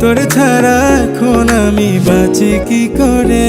তোর ছাড়া এখন আমি বাঁচি কি করে?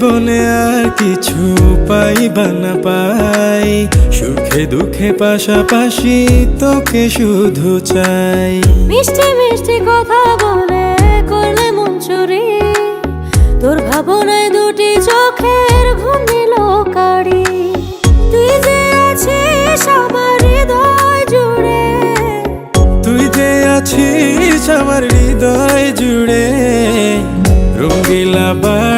জীবনে আর কিছু পাইবা না পাই। সুখে দুঃখে পাশাপাশি তোকে শুধু চাই। মিষ্টি মিষ্টি কথা বলে করলে মন চুরি তোর ভাবনায় দুটি চোখের ঘুম তুই যে আছিস আমার হৃদয় জুড়ে। তুই যে আছিস আমার হৃদয় জুড়ে। রঙ্গিলা বাড়ই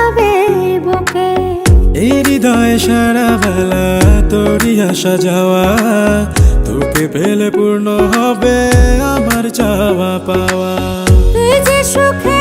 এই হৃদয়ে সারা বেলা তোরই আসা যাওয়া, তোকে পেলে পূর্ণ হবে আমার চাওয়া পাওয়া। তুই সুখে